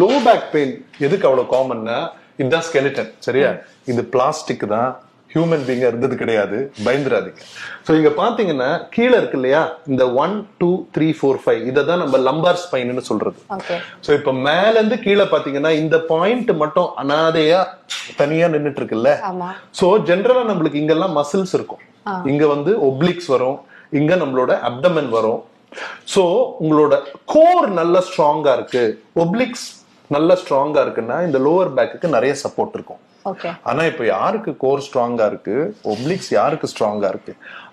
Low back pain எதுக்கு அவ்வளவு காமன்னா இதுதான் skeleton சரியா? இது பிளாஸ்டிக் தான். ஹியூமன் பீங்கா இருந்தது கிடையாது. பயந்துராதீங்க. ஸோ இங்க பாத்தீங்கன்னா கீழே இருக்கு இல்லையா? இந்த one two three four five இதை தான் நம்ம லம்பார் ஸ்பைன்னு சொல்றது. சோ இப்ப மேல இருந்து கீழே பாத்தீங்கன்னா இந்த பாயிண்ட் மட்டும் அனாதையா தனியா நின்னுட்டு இருக்குல்ல சோ ஜென்ரலா நம்மளுக்கு இங்கெல்லாம் மசில்ஸ் இருக்கும். இங்க வந்து ஒப்ளிக்ஸ் வரும். இங்க நம்மளோட அப்டமன் வரும். சோ உங்களோட கோர் நல்ல ஸ்ட்ராங்கா இருக்கு. ஒப்ளிக்ஸ் நல்ல ஸ்ட்ராங்கா இருக்குன்னா இந்த லோவர் பேக்குக்கு நிறைய சப்போர்ட் இருக்கும். ஆனா இப்ப யாருக்கு கோர் ஸ்ட்ராங்கா இருக்கு? ஒப்ளிக்ஸ் யாருக்கு ஸ்ட்ராங்கா இருக்கு?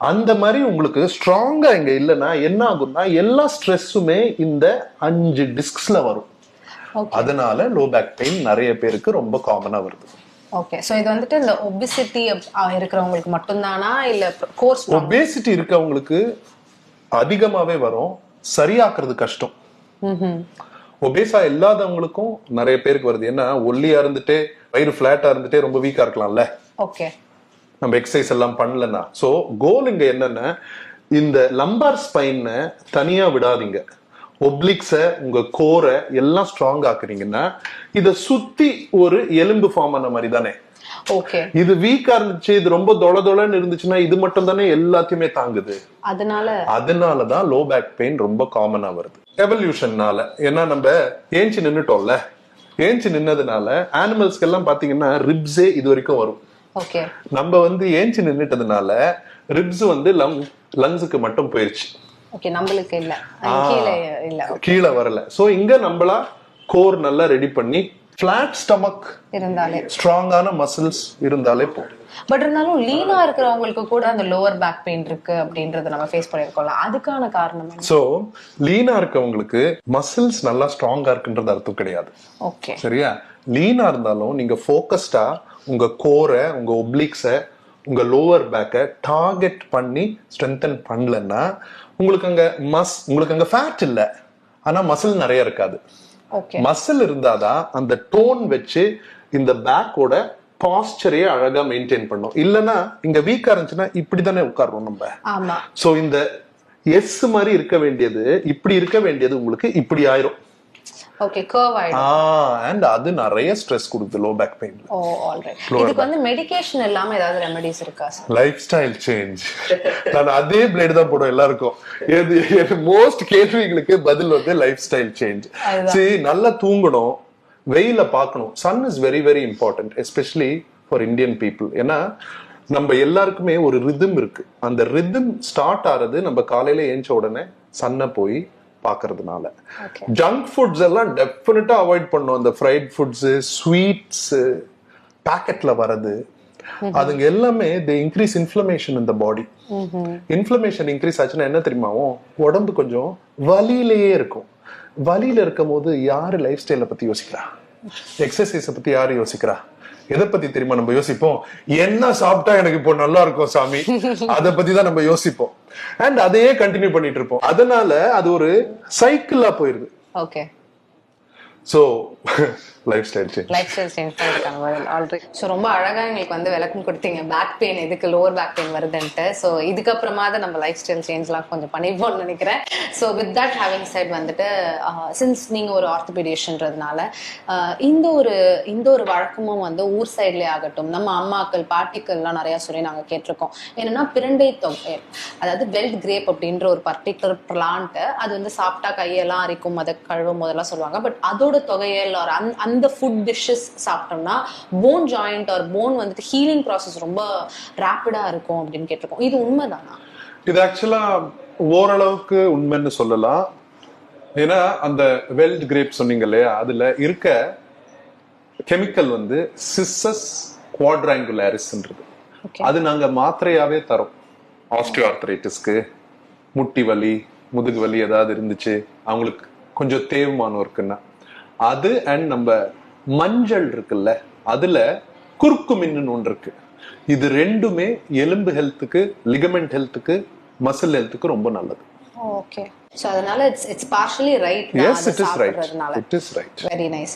அந்த மாதிரி உங்களுக்கு ஸ்ட்ராங்கா இங்க இல்லைன்னா என்ன ஆகும்னா எல்லா ஸ்ட்ரெஸ்ஸுமே இந்த அஞ்சு டிஸ்க்ஸ்ல வரும். அதனால லோ பேக் பெயின் நிறைய பேருக்கு ரொம்ப காமனா வருது. ஓகே சோ இது வந்துட்டு இந்த ஒபிசிட்டி இருக்கிறவங்களுக்கு மட்டும்தானா? இல்ல கோர்ஸ் ஒபேசிட்டி இருக்கவங்களுக்கு அதிகமாவே வரும். சரியாக்குறது கஷ்டம். ஒபேசா இல்லாதவங்களுக்கும் நிறைய பேருக்கு வருது. ஏன்னா ஒல்லியா இருந்துட்டு வயிறு பிளாட்டா இருந்துட்டே ரொம்ப வீக்கா இருக்கலாம்ல? ஓகே நம்ம எக்ஸசைஸ் எல்லாம் பண்ணலன்னா. சோ கோல் இங்க என்னன்னா இந்த லம்பார் ஸ்பைனை தனியா விடாதீங்க. ஒப்ளிக்ஸ உங்க கோரை எல்லாம் ஸ்ட்ராங் ஆக்குறீங்கன்னா இத சுத்தி ஒரு எலும்பு ஃபார்ம் ஆன மாதிரி தானே? இது வீக்கா இருந்துச்சு இது ரொம்ப தொள தொளன்னு இருந்துச்சுன்னா இது மட்டும் தானே எல்லாத்தையுமே தாங்குது. அதனால அதனாலதான் லோ பேக் பெயின் ரொம்ப காமனா வருது. எவல்யூஷன்னால ஏன்னா நம்ம ஏஞ்சி நின்னுட்டோம்ல. ஏஞ்சி நின்னதுனால ஆனிமல்ஸ்க்கு எல்லாம் பாத்தீங்கன்னா ரிப்ஸே இது வரைக்கும் வரும். ஓகே. நம்ம வந்து ஏஞ்சி நின்னுட்டதுனால ரிப்ஸ் வந்து லங் லங்ஸுக்கு மட்டும் போயிருச்சு. கீழே வரல. சோ இங்க நம்மளா கோர் நல்லா ரெடி பண்ணி பிளாட் ஸ்டமக் இருந்தாலே. ஸ்ட்ராங்கான மசில்ஸ் இருந்தாலே போதும். பட் இருந்தாலும் லீனா இருக்கிறவங்களுக்கு கூட அந்த லோவர் பேக் பெயின் இருக்கு அப்படின்றத நம்ம ஃபேஸ் பண்ணிருக்கோம்ல அதுக்கான காரணம் சோ லீனா இருக்கவங்களுக்கு மசில்ஸ் நல்லா ஸ்ட்ராங்கா இருக்குன்றது அர்த்தம் கிடையாது. ஓகே சரியா? லீனா இருந்தாலும் நீங்க ஃபோக்கஸ்டா உங்க கோரை உங்க ஒப்ளிக்ஸ உங்க லோவர் பேக்கை டார்கெட் பண்ணி ஸ்ட்ரென்தன் பண்ணலன்னா உங்களுக்கு அங்க மஸ் உங்களுக்கு அங்க ஃபேட் இல்ல. ஆனா மசில் நிறைய இருக்காது. மசில் இருந்தாதான் அந்த டோன் வச்சு இந்த பேக்கோட பாஸ்டரையே அழகா மெயின்டைன் பண்ணும். இல்லனா இங்க வீக்கா இருந்துச்சுன்னா இப்படிதானே உட்காருவோம் நம்ம. ஆமா. சோ இந்த எஸ் மாதிரி இருக்க வேண்டியது இப்படி இருக்க வேண்டியது உங்களுக்கு இப்படி ஆயிரும். ஓகே கர்வ் ஆயிடும். அண்ட் அது நிறைய ஸ்ட்ரெஸ் கொடுக்குது லோ பேக் பெயின்ல ஓ ஆல்ரைட் இதுக்கு வந்து மெடிகேஷன் இல்லாம ஏதாவது ரெமெடிஸ் இருக்கா சார் லைஃப் ஸ்டைல் சேஞ்ச் நான் அதே பிளேடு தான் போடுவேன் எல்லாருக்கும். எது மோஸ்ட் கேள்விகளுக்கு பதில் வந்து லைஃப் ஸ்டைல் சேஞ்ச் சரி நல்லா தூங்கணும் வெயில பார்க்கணும். Sun is very very important especially for Indian people ஏன்னா நம்ம எல்லாருக்குமே ஒரு ரிதம் இருக்கு. அந்த ரிதம் ஸ்டார்ட் ஆறது நம்ம காலையில ஏஞ்ச உடனே சன்னை போய் பாக்குறதுனால. ஓகே ஜங்க் ஃபுட்ஸ் எல்லாம் டெஃபினட்டா அவாய்ட் பண்ணும். அந்த ஃப்ரைட் ஃபுட்ஸ் ஸ்வீட்ஸ் பேக்கெட்ல வரது அதுங்க எல்லாமே தே இன்க்ரீஸ் இன்ஃப்ளமேஷன் இந்த பாடி இன்ஃப்ளமேஷன் இன்க்ரீஸ் ஆச்சுன்னா என்ன தெரியுமாவும் உடம்பு கொஞ்சம் வலியிலேயே இருக்கும். வலியில இருக்கும் போது யாரு லைஃப் ஸ்டைல பத்தி யோசிக்கிறா? எக்ஸசைஸை பத்தி யாரு யோசிக்கிறா? எதை பத்தி தெரியுமா நம்ம யோசிப்போம்? என்ன சாப்பிட்டா எனக்கு இப்போ நல்லா இருக்கும் சாமி? அத பத்தி தான் நம்ம யோசிப்போம். அண்ட் அதையே கண்டினியூ பண்ணிட்டு இருப்போம். அதனால அது ஒரு சைக்கிளா போயிருது. So life style change life style change பண்ணிருக்காங்க ஆல்ரெடி ஸோ ரொம்ப அழகா எங்களுக்கு வந்து விளக்கம் கொடுத்தீங்க. பேக் பெயின் எதுக்கு லோவர் பேக் பெயின் வருதுன்ட்டு. ஸோ இதுக்கப்புறமா தான் நம்ம லைஃப் ஸ்டைல் சேஞ்ச்லாம் கொஞ்சம் பண்ணிப்போம்னு நினைக்கிறேன். So with that having side வந்துட்டு uh, சின்ஸ் நீங்க ஒரு ஆர்த்தோபீடியஷன்றதுனால uh, இந்த ஒரு இந்த ஒரு வழக்கமும் வந்து ஊர் சைட்லேயே ஆகட்டும் நம்ம அம்மாக்கள் பாட்டிக்கள்லாம் நிறைய சொல்லி நாங்கள் கேட்டிருக்கோம். என்னன்னா பிரண்டை தொகை அதாவது வெல்ட் கிரேப் அப்படின்ற ஒரு பர்டிகுலர் பிளான்ட்டு அது வந்து சாப்பிட்டா கையெல்லாம் அரிக்கும் அதை கழுவும் போதெல்லாம் சொல்லுவாங்க. பட் அதோட தொகையல் ஒரு அந்த அந்த ஃபுட் டிஷ்ஷஸ் சாப்பிட்டோம்னா போன் ஜாயிண்ட் ஆர் போன் வந்துட்டு ஹீலிங் ப்ராசஸ் ரொம்ப ரேப்பிடா இருக்கும் அப்படின்னு கேட்டிருக்கோம். இது உண்மைதானா? இது ஆக்சுவலா ஓரளவுக்கு உண்மைன்னு சொல்லலாம். ஏன்னா அந்த வெல்ட் கிரேப் சொன்னீங்க இல்லையா? அதுல இருக்க கெமிக்கல் வந்து சிசஸ் குவாட்ராங்குலாரிஸ்ன்றது. அது நாங்க மாத்திரையாவே தரோம். ஆஸ்டியோ ஆர்த்தரைட்டிஸ்க்கு முட்டி வலி முதுகு வலி ஏதாவது இருந்துச்சு அவங்களுக்கு கொஞ்சம் தேய்மானம் இருக்குன்னா. அது அண்ட் நம்ம மஞ்சள் இருக்குல்ல அதுல குறுக்குமின்னு ஒன்று இருக்கு. இது ரெண்டுமே எலும்பு ஹெல்த்துக்கு லிகமெண்ட் ஹெல்த்துக்கு மசில் ஹெல்த்துக்கு ரொம்ப நல்லது. ஓகே ஸோ அதனால it's it's partially right yes it is right it is right very nice